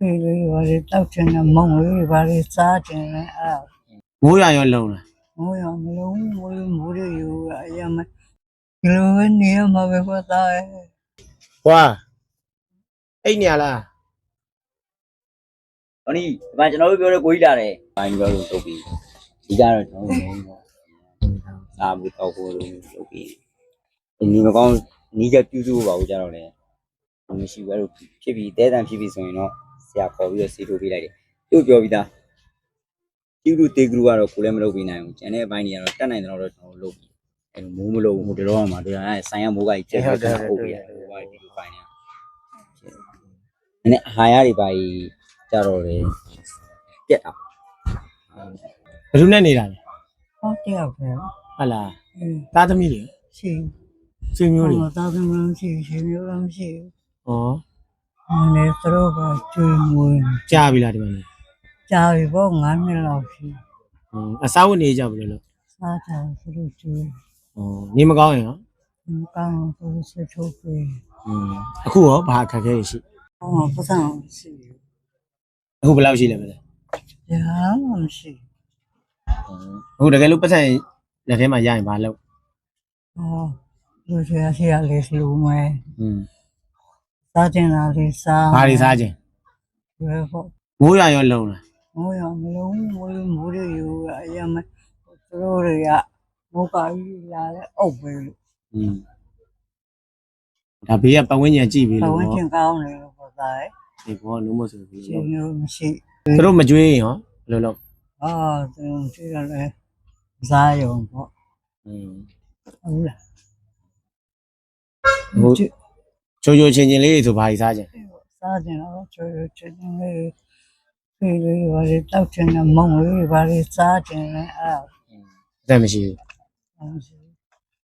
ဖေးလေးပါလေတောက်ချင်တဲ့မုံလေးပါလေစားချင်တယ်အဲ့ဒါမိုးရွာရောလုံလားမိုးရမလုံးမိုးမိုးရယူအရမဒီလိုပဲနေရမှာပဲကွာသားရဲ့ဟွာအိတ်နေရလားဟိုနီဒီမှာကျွန်တော်တို့ပြောတဲ့ကိုကြီးလာတယ်ဘိုင်းပြောလို့လုပ်ပြီးဒီကတော့ကျွန်တော်တို့လုံးတော့စာဘူးတော့ကိုလို့လုပ်ပြီးဒီမကောင်းနီးချက်ပြုစုပါဦးကြတော့လေမရှိဘူးအဲ့လိုဖြစ်ပြီးတဲတန်ဖြစ်ပြီးဆိုရင်တော့ဆ ရာခေါ်ပြီးတော့စေထိုးပေးလိုက်တယ်သူ့ပြောပြီးသားကျူလူတေဂလူကတော့ကိုလည်းမလုပ်ပေးနိုင်ဘူးကျန်တဲ့အပိုင်းတွေကတော့တက်နိုင်တယ်တော့ကျွန်တော်တို့လုပ်ပြီးအဲ့လိုမိုးမလို့ဟိုတတော်မှာတရားအဲ့ဆိုင်ရမိုးကကြီးချက်ချက်ဟုတ်ပြီဟိုကဒီလိုပိုင်းနေနည်းအာဟာရတွေပါကြီးကြတော့လေပြက်တာဘယ်သူနဲ့နေတာလဲဟောတရားပဲဟုတ်လားအင်းသားသမီးတွေရှိဆွေမျိုးတွေဟောသားသမီးမရှိရှင်မျိုးလည်းမရှိဩဘူး နည်းသူတို့ကကျွေးမွေးကြားပြီလားဒီမှာလဲကြာပြီပေါ့9နှစ်လောက်ရှိဟွန်းအစားဝတ်နေကြဘူးလို့စားချင်သူတို့ကျွေးဩနေမကောင်းရင်ရောမကောင်းဘူးသူတို့ဆွထုတ်ပေးဟွန်းအခုရောဘာအခက်အခဲတွေရှိဟောပတ်စံမရှိဘူးအခုဘယ်လောက်ရှိလဲမလဲ။ညာမရှိအခုတကယ်လို့ပတ်စံလက်ထဲမှာရရင်ဘာလုပ်။ဟောလူချင်ဆရာလေးလူမဲဟွန်း စားကျင်တာလေးစားဘာတွေစားခြင်းဘယ်ပေါ့မိုးရွာရောလုံလားမိုးရမလုံးမိုးမိုးရယူအရမသူတို့တွေကမိုးကကြီးလာတဲ့အုပ်ပဲလို့ဟွန်းဒါဘေးကပတ်ဝန်းကျင်ကြည့်ပြီပလို့ဝန်းကျင်ကောင်းတယ်လို့ပြောတာလေဒီဘောလုံးမဆိုဘူး။ရှင်မျိုးမရှိသူတို့မကြွေးရင်ရောဘယ်လိုလုပ်။အာသူတို့ကြည့်ရတယ်စားရုံပေါ့ဟွန်းဟုတ်လားဟို ချိုချိုချင်းချင်းလေးတွေဆိုဘာတွေစားခြင်းစားကျင်တော့ကျွေးချင်တယ်ဖေးလေးပါလေတောက်ချင်တဲ့မုံလေးပါလေစားကျင်တယ်အဲ့ဒါအသက်မရှိဘူးမရှိ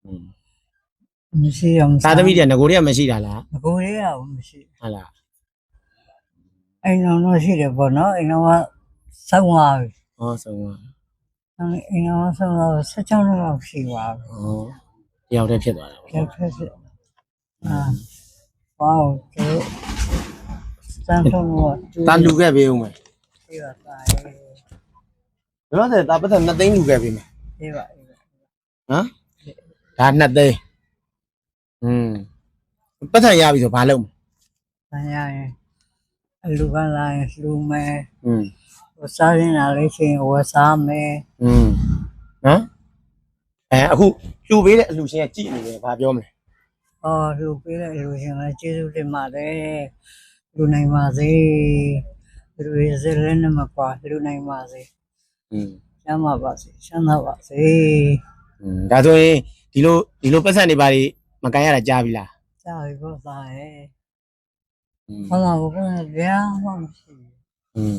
ဟွန်းမရှိအောင်သားသမီးတွေငကိုတွေကမရှိတာလားငကိုလေးကမရှိဟုတ်လားအိမ်တော်တော့ရှိတယ်ပေါ့နော်အိမ်တော်ကဆောင်းသွားပြီဟောဆုံးပါအိမ်တော်ကဆောင်းတော့16နှစ်လောက်ရှိသွားပြီဟောတယောက်တည်းဖြစ်သွားတာပေါ့ကျက်ဖြစ်ဖြစ်အာ ဝေါတူစမ်းဆုံးတော့ တာလူခဲ့ပေးဦးမယ် ပြပါပါရဲ့ တော့တဲ့တာပတ်သက်2သိန်းလူခဲ့ပေးမယ် ပြပါပြပါ နော်ဒါ2သိန်းอืมပတ်သက်ရပြီဆိုဘာလုပ်မလဲ ဆန်းရရင်အလူကလာရင်လူမယ် อืม ဟိုစားရင်လာလို့ရှိရင်ဝယ်စားမယ် อืมနော်အဲအခုလူပေးတဲ့အလူရှင်ကကြည့်နေတယ်ဘာပြောမလဲ ဟောလူပေးတဲ့လူရှင်လည်းကျေးဇူးတင်ပါတယ်လူနိုင်ပါစေလူရစလည်းနဲ့မကွာလူနိုင်ပါစေ อืม ချမ်းသာပါစေချမ်းသာပါစေ อืมဒါဆိုရင်ဒီလိုဒီလိုပတ်သက်နေပါလိမကန်ရတာကြားပြီလား ကြာပြီပေါ့သားရဲ့ อืม ဟုတ်လားဘုရားဗျာမှမရှိ อืม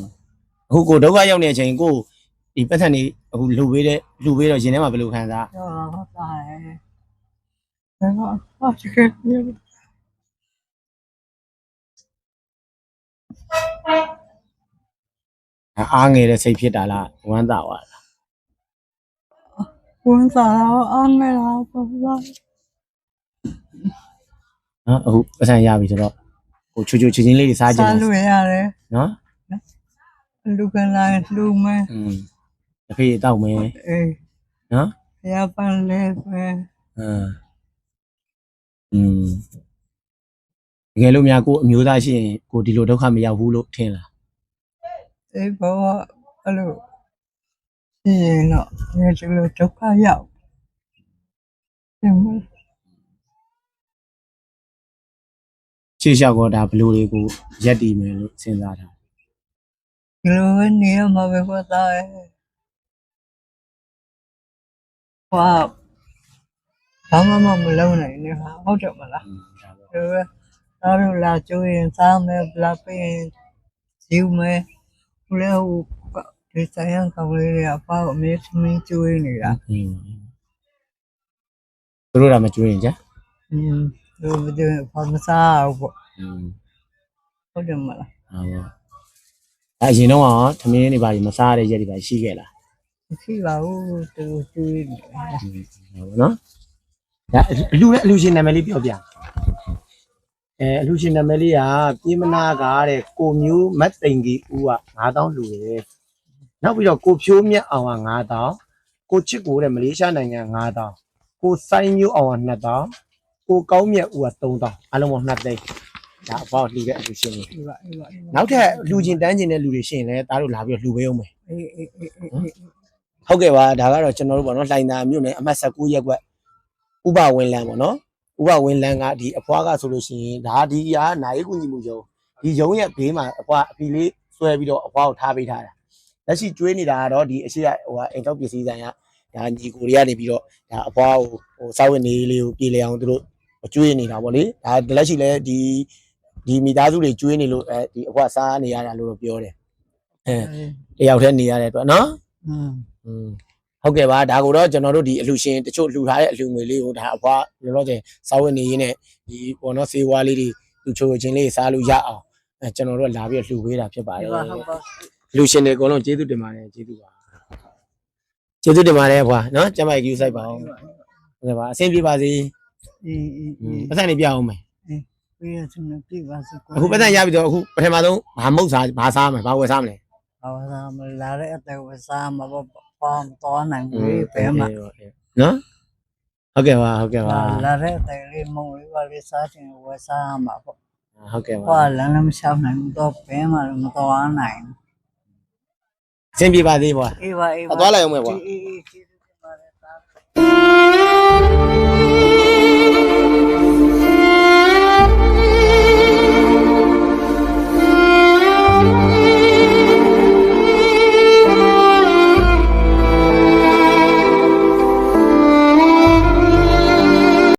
အခုကိုဒုက္ခရောက်နေတဲ့အချိန်ကိုဒီပတ်သက်နေအခုလူပေးတဲ့လူပေးတော့ရင်ထဲမှာဘယ်လိုခံစား ဘူးဟုတ်သားရဲ့ ဒါတော့ဟာချက်ကပြအားငယ်တဲ့စိတ်ဖြစ်တာလားဝမ်းသာသွားလားဝန်စားတော့အငဲလာပေါ့လားနော်အခုပတ်သက်ရပြီဆိုတော့ကိုချိုချိုချင်းချင်းလေးတွေစားကြစားတယ်လို့ရတယ်နော်လူကလာလူမဲอืมတစ်ဖေးတောက်မယ်အေးနော်ရပန်လေပဲအင်း อืมတကယ်လို့များကိုအမျိုးသားရှိရင်ကိုဒီလိုဒုက္ခမရောက်ဘူးလို့ထင်လားအေးဘောအဲ့လိုဒီရင်တော့ဒီလိုဒုက္ခရောက်တယ်မရှေ့လျှောက်တော့ဒါဘယ်လိုတွေကိုရက်တည်မယ်လို့စဉ်းစားတာဒီလိုပဲနေရမှာပဲပေါ့သားရဲ့ဝါ ဘာမှမမလုံးနိုင်နေဟာဟုတ်တယ်မလား อืมဒါပေါ့ ဒီလိုပဲသားတို့လာကျိုးရင်စားမယ်ဗလာပေးရင်ဂျူမယ်ဘလဲဟိုဒီဆိုင်ရန်ကောင်လေးတွေအပေါ့အမေသမီးကျိုးနေတာ อืมသူတို့ကမကြွေးရင်ကြာ อืมဒီလိုဒီဘာမစားဘူးပေါ့ อืม ဟုတ်တယ်မလား ဟာပေါ့အဲအရင်တော့ကသမင်းတွေပါမစားရတဲ့ရက်တွေပါရှိခဲ့လား မရှိပါဘူးသူကျိုးနေတယ် ဟုတ်ပါနော် ဒါအလူနဲ့အလူရှင်နာမည်လေးပြောပြအဲအလူရှင်နာမည်လေးကပြေးမနာကတဲ့ကိုမျိုးမတ်သိန်ကြီးဦးက9000လူတယ်နောက်ပြီးတော့ကိုဖြိုးမြတ်အောင်က9000ကိုချစ်ကိုတဲ့မလေးရှားနိုင်ငံ9000ကိုစိုင်းမျိုးအောင်က2000ကိုကောင်းမြတ်ဦးက3000အလုံးပေါင်း2သိန်းဒါအပေါ့လှူတဲ့အလူရှင်တွေအေးပါအေးပါအေးပါနောက်ထပ်လူချင်းတန်းချင်းတဲ့လူတွေရှိရင်လည်းဒါတို့လာပြီးတော့လှူပေးအောင်မယ်အေးအေးအေးအေးအေးဟုတ်ကဲ့ပါဒါကတော့ကျွန်တော်တို့ပေါ့နော်လှိုင်သာမြို့နယ်အမှတ်19ရပ်ကွက် ဥပဝင်းလန်းပေါ့နော်ဥပဝင်းလန်းကဒီအဖွားကဆိုလို့ရှိရင်ဒါဒီကနိုင်ကူညီမှုရုံဒီရုံရဲ့ဘေးမှာအဖွားအဖီလေးဆွဲပြီးတော့အဖွားကိုထားပေးထားတာလက်ရှိကျွေးနေတာကတော့ဒီအရှိရဟိုဟာအိမ်တောက်ပစ္စည်းဆိုင်ကဒါညီကိုတွေကနေပြီးတော့ဒါအဖွားကိုဟိုစောက်ဝင်နေလေးကိုပြေလည်အောင်သူတို့ကျွေးနေတာပေါ့လေဒါလက်ရှိလည်းဒီဒီမိသားစုတွေကျွေးနေလို့အဲဒီအဖွားစားနေရတာလို့တော့ပြောတယ်အဲတယောက်တည်းနေရတဲ့အတွက်နော် อืม อืม ဟုတ်ကဲ့ပါဒါကိုတော့ကျွန်တော်တို့ဒီအလှရှင်တချို့လှူထားတဲ့အလှငွေလေးကိုဒါအဖွားလောလောဆယ်စောင်းဝင်နေရင်းနဲ့ဒီပေါ်တော့စေးဝါးလေးတွေလူချိုချင်းလေးစားလို့ရအောင်အဲကျွန်တော်တို့လာပြီးလှူပေးတာဖြစ်ပါတယ်အေးပါဟုတ်ပါလှူရှင်တွေအကုန်လုံးကျေးဇူးတင်ပါတယ်ကျေးဇူးပါကျေးဇူးတင်ပါတယ်အဖွားနော်ကျမကြီးယူဆိုင်ပါအောင်ဟုတ်ကဲ့ပါအဆင်ပြေပါစေအေးအေးอืအေးมပတ်စံနေပြအောင်မယ်ပြေးရစနေပြေးပါစကွာအခုပတ်စံရပြီတော့အခုပထမဆုံးဘာမုတ်စားဘာစားမယ်ဘာဝယ်စားမလဲဟောသာမလာတဲ့အတဲ့ဝစားမှာပေါ့ ပေါင်းတော့နိုင်ပြီဘယ်မှာနော်ဟုတ်ကဲ့ပါဟုတ်ကဲ့ပါလာတဲ့အတဲ့လေးမုံလေးပါလေးစားချင်ဝစားမှာပေါ့ဟုတ်ကဲ့ပါဟောလမ်းလည်းမရှောင်းနိုင်တော့ဘယ်မှာမတော်နိုင်အဆင်ပြေပါသေးပါအေးပါအေးပါအသွားလိုက်အောင်မယ်ကွာအေးအေးကျေးဇူးတင်ပါတယ်သား